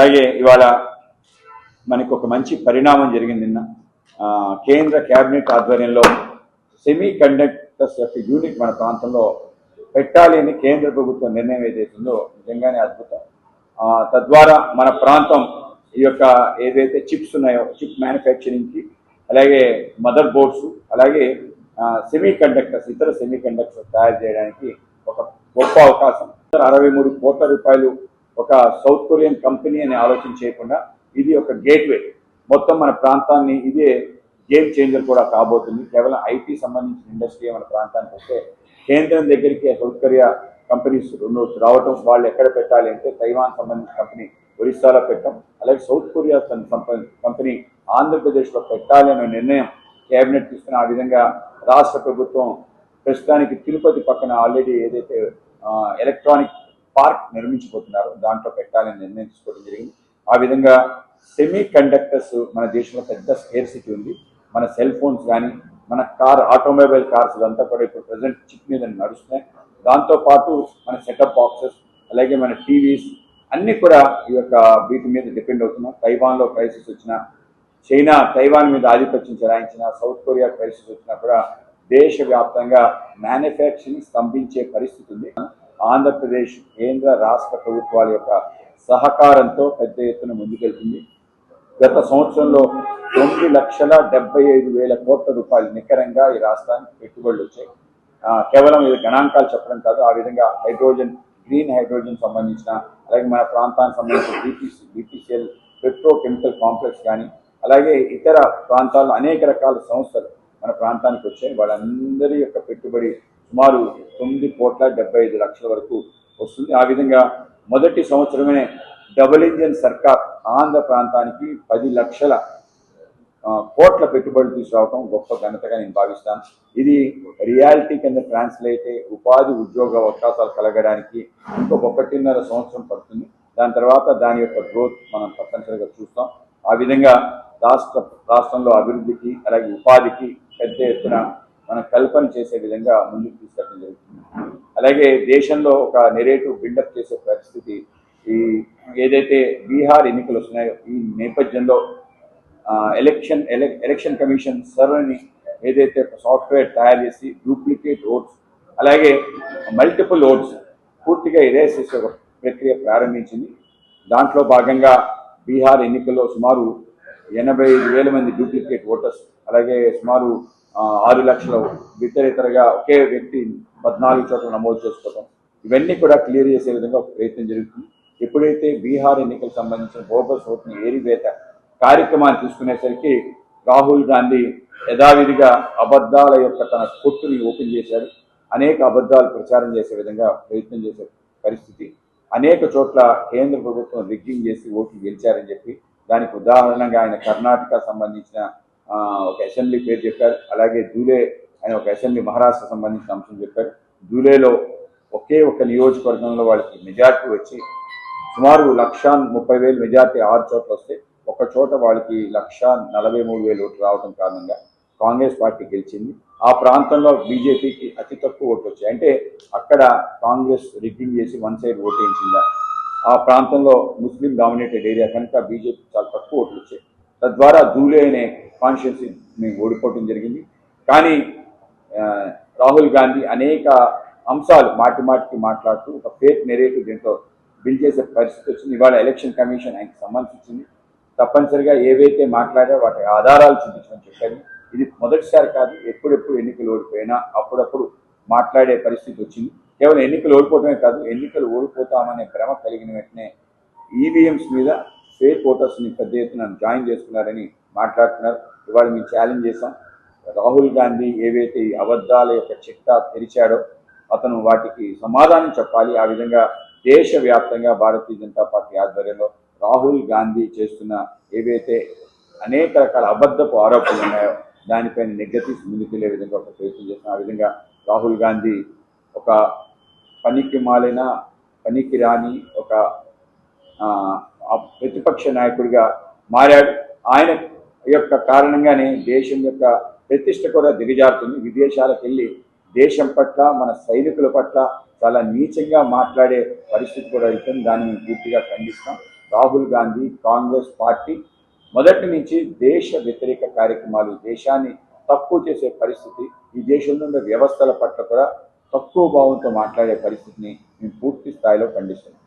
అలాగే ఇవాళ మనకు ఒక మంచి పరిణామం జరిగింది నిన్న. కేంద్ర కేబినెట్ ఆధ్వర్యంలో సెమీ కండక్టర్స్ యొక్క యూనిట్ మన ప్రాంతంలో పెట్టాలి అని కేంద్ర ప్రభుత్వం నిర్ణయం ఏదైతుందో నిజంగానే అద్భుతం. తద్వారా మన ప్రాంతం ఈ యొక్క ఏదైతే చిప్స్ ఉన్నాయో చిప్ మ్యానుఫ్యాక్చరింగ్కి అలాగే మదర్ బోర్డ్స్ అలాగే సెమీ కండక్టర్స్ ఇతర సెమీ కండక్టర్స్ తయారు చేయడానికి ఒక గొప్ప అవకాశం. అరవై మూడు కోట్ల రూపాయలు ఒక సౌత్ కొరియన్ కంపెనీ అని ఆలోచన చేయకుండా ఇది ఒక గేట్వే. మొత్తం మన ప్రాంతాన్ని ఇదే గేమ్ చేంజర్ కూడా కాబోతుంది. కేవలం ఐటీ సంబంధించిన ఇండస్ట్రీ మన ప్రాంతానికి వస్తే కేంద్రం దగ్గరికి సౌత్ కొరియా కంపెనీస్ రెండు రావటం వాళ్ళు ఎక్కడ పెట్టాలి అంటే తైవాన్ సంబంధించిన కంపెనీ ఒరిస్సాలో పెట్టడం అలాగే సౌత్ కొరియా తన కంపెనీ ఆంధ్రప్రదేశ్లో పెట్టాలి అనే నిర్ణయం కేబినెట్ తీసుకుని ఆ విధంగా రాష్ట్ర ప్రభుత్వం ప్రస్తుతానికి తిరుపతి పక్కన ఆల్రెడీ ఏదైతే ఎలక్ట్రానిక్ పార్క్ నిర్మించబోతున్నారు దాంట్లో పెట్టాలని నిర్ణయం తీసుకోవడం జరిగింది. ఆ విధంగా సెమీ కండక్టర్స్ మన దేశంలో పెద్ద స్కేర్సిటీ ఉంది. మన సెల్ ఫోన్స్ కానీ మన కార్ ఆటోమొబైల్ కార్స్ ఇదంతా కూడా ఇప్పుడు ప్రజెంట్ చిప్ మీద నడుస్తున్నాయి. దాంతోపాటు మన సెటప్ బాక్సెస్ అలాగే మన టీవీస్ అన్నీ కూడా ఈ యొక్క వీటి మీద డిపెండ్ అవుతున్నాం తైవాన్లో క్రైసిస్ వచ్చినా చైనా తైవాన్ మీద ఆధిపత్యం చెలాయించిన సౌత్ కొరియా క్రైసిస్ వచ్చినా కూడా దేశవ్యాప్తంగా మ్యానుఫ్యాక్చరింగ్ స్తంభించే పరిస్థితి ఉంది. ఆంధ్రప్రదేశ్ కేంద్ర రాష్ట్ర ప్రభుత్వాల యొక్క సహకారంతో పెద్ద ఎత్తున ముందుకెళ్తుంది. గత సంవత్సరంలో తొమ్మిది లక్షల డెబ్బై ఐదు వేల కోట్ల రూపాయలు నికరంగా ఈ రాష్ట్రానికి పెట్టుబడులు వచ్చాయి. కేవలం ఇది గణాంకాలు చెప్పడం కాదు ఆ విధంగా హైడ్రోజన్ గ్రీన్ హైడ్రోజన్ సంబంధించిన అలాగే మన ప్రాంతానికి సంబంధించిన బీపీసీ బీపీసీఎల్ పెట్రోకెమికల్ కాంప్లెక్స్ కానీ అలాగే ఇతర ప్రాంతాల్లో అనేక రకాల సంస్థలు మన ప్రాంతానికి వచ్చాయి. వాళ్ళందరి యొక్క పెట్టుబడి సుమారు తొమ్మిది కోట్ల డెబ్బై ఐదు లక్షల వరకు వస్తుంది. ఆ విధంగా మొదటి సంవత్సరమే డబుల్ ఇంజన్ సర్కార్ ఆంధ్ర ప్రాంతానికి పది లక్షల కోట్ల పెట్టుబడులు తీసుకురావటం గొప్ప ఘనతగా నేను భావిస్తాను. ఇది రియాలిటీ కింద ట్రాన్స్లేట్ ఉపాధి ఉద్యోగ అవకాశాలు కలగడానికి ఇంకొక ఒకటిన్నర సంవత్సరం పడుతుంది. దాని తర్వాత దాని యొక్క గ్రోత్ మనం తప్పనిసరిగా చూస్తాం. ఆ విధంగా రాష్ట్ర రాష్ట్రంలో అభివృద్ధికి అలాగే ఉపాధికి పెద్ద ఎత్తున మనం కల్పన చేసే విధంగా ముందుకు తీసుకెళ్ళడం జరుగుతుంది. అలాగే దేశంలో ఒక నెరేటివ్ బిల్డప్ చేసే పరిస్థితి ఈ ఏదైతే బీహార్ ఎన్నికలు వస్తున్నాయో ఈ నేపథ్యంలో ఎలక్షన్ ఎలక్ ఎలక్షన్ కమిషన్ సర్వని ఏదైతే సాఫ్ట్వేర్ తయారు చేసి డూప్లికేట్ ఓట్స్ అలాగే మల్టిపుల్ ఓట్స్ పూర్తిగా ఇరేసేసే చేసే ఒక ప్రక్రియ ప్రారంభించింది. దాంట్లో భాగంగా బీహార్ ఎన్నికల్లో సుమారు ఎనభై ఐదు వేల మంది డూప్లికేట్ ఓటర్స్ అలాగే సుమారు ఆరు లక్షల ఇతరితరగా ఒకే వ్యక్తి పద్నాలుగు చోట్ల నమోదు చేసుకోవడం ఇవన్నీ కూడా క్లియర్ చేసే విధంగా ప్రయత్నం జరుగుతుంది. ఎప్పుడైతే బీహార్ ఎన్నికలకు సంబంధించిన బోగస్ ఓట్ని ఏరివేత కార్యక్రమాన్ని తీసుకునేసరికి రాహుల్ గాంధీ యథావిధిగా అబద్ధాల యొక్క తన కొట్టుని ఓపెన్ చేశారు అనేక అబద్ధాలు ప్రచారం చేసే విధంగా ప్రయత్నం చేసే పరిస్థితి. అనేక చోట్ల కేంద్ర ప్రభుత్వం రిగ్గింగ్ చేసి ఓట్లు గెలిచారని చెప్పి దానికి ఉదాహరణగా ఆయన కర్ణాటక సంబంధించిన ఒక అసెంబ్లీ పేరు చెప్పారు. అలాగే జూలే ఆయన ఒక అసెంబ్లీ మహారాష్ట్ర సంబంధించిన అంశం చెప్పారు. జూలేలో ఒకే ఒక నియోజకవర్గంలో వాళ్ళకి మెజార్టీ వచ్చి సుమారు లక్ష ముప్పై వేలు మెజార్టీ ఆరు చోట్ల వస్తే ఒక చోట వాళ్ళకి లక్ష నలభై మూడు వేలు ఓట్లు రావడం కారణంగా కాంగ్రెస్ పార్టీ గెలిచింది. ఆ ప్రాంతంలో బీజేపీకి అతి తక్కువ ఓట్లు వచ్చాయి. అంటే అక్కడ కాంగ్రెస్ రిగ్గింగ్ చేసి వన్ సైడ్ ఓటు వేయించిందా ఆ ప్రాంతంలో ముస్లిం డామినేటెడ్ ఏరియా కనుక బీజేపీ చాలా తక్కువ ఓట్లు వచ్చాయి. తద్వారా దూలే అనే కాన్స్టిట్యున్సీని ఓడిపోవడం జరిగింది. కానీ రాహుల్ గాంధీ అనేక అంశాలు మాటి మాటికి మాట్లాడుతూ ఒక ఫేక్ నెరేటివ్ దీంట్లో బిల్డ్ చేసే పరిస్థితి వచ్చింది. ఇవాళ ఎలక్షన్ కమిషన్ ఆయనకి సంబంధించింది. తప్పనిసరిగా ఏవైతే మాట్లాడారో వాటి ఆధారాలు చూపించమని చెప్పారు. ఇది మొదటిసారి కాదు ఎప్పుడెప్పుడు ఎన్నికలు ఓడిపోయినా అప్పుడప్పుడు మాట్లాడే పరిస్థితి వచ్చింది. కేవలం ఎన్నికలు ఓడిపోవడమే కాదు ఎన్నికలు ఓడిపోతామనే భ్రమ కలిగిన వెంటనే ఈవీఎంస్ మీద ఫేక్ ఓటర్స్ని పెద్ద ఎత్తున జాయిన్ చేసుకున్నారని మాట్లాడుతున్నారు. ఇవాళ మేము ఛాలెంజ్ చేశాం. రాహుల్ గాంధీ ఏవైతే ఈ అబద్ధాల యొక్క చిట్టా తెరిచాడో అతను వాటికి సమాధానం చెప్పాలి. ఆ విధంగా దేశవ్యాప్తంగా భారతీయ జనతా పార్టీ ఆధ్వర్యంలో రాహుల్ గాంధీ చేస్తున్న ఏవైతే అనేక రకాల అబద్ధపు ఆరోపణలు ఉన్నాయో దానిపైన నెగ్గతీసి ముందుకెళ్ళే విధంగా ఒక ప్రయత్నం చేస్తున్నాం ఆ విధంగా రాహుల్ గాంధీ ఒక పనికి మాలిన పనికి రాని ఒక ప్రతిపక్ష నాయకుడిగా మారాడు. ఆయన యొక్క కారణంగానే దేశం యొక్క ప్రతిష్ట కూడా దిగజారుతుంది. విదేశాలకు వెళ్ళి దేశం పట్ల మన సైనికుల పట్ల చాలా నీచంగా మాట్లాడే పరిస్థితి కూడా అవుతుంది దాన్ని పూర్తిగా ఖండిస్తాం. రాహుల్ గాంధీ కాంగ్రెస్ పార్టీ మొదటి నుంచి దేశ వ్యతిరేక కార్యక్రమాలు దేశాన్ని తక్కువ చేసే పరిస్థితి ఈ దేశంలో ఉన్న వ్యవస్థల పట్ల కూడా తక్కువ భావంతో మాట్లాడే పరిస్థితిని మేము పూర్తి స్థాయిలో ఖండిస్తున్నాం.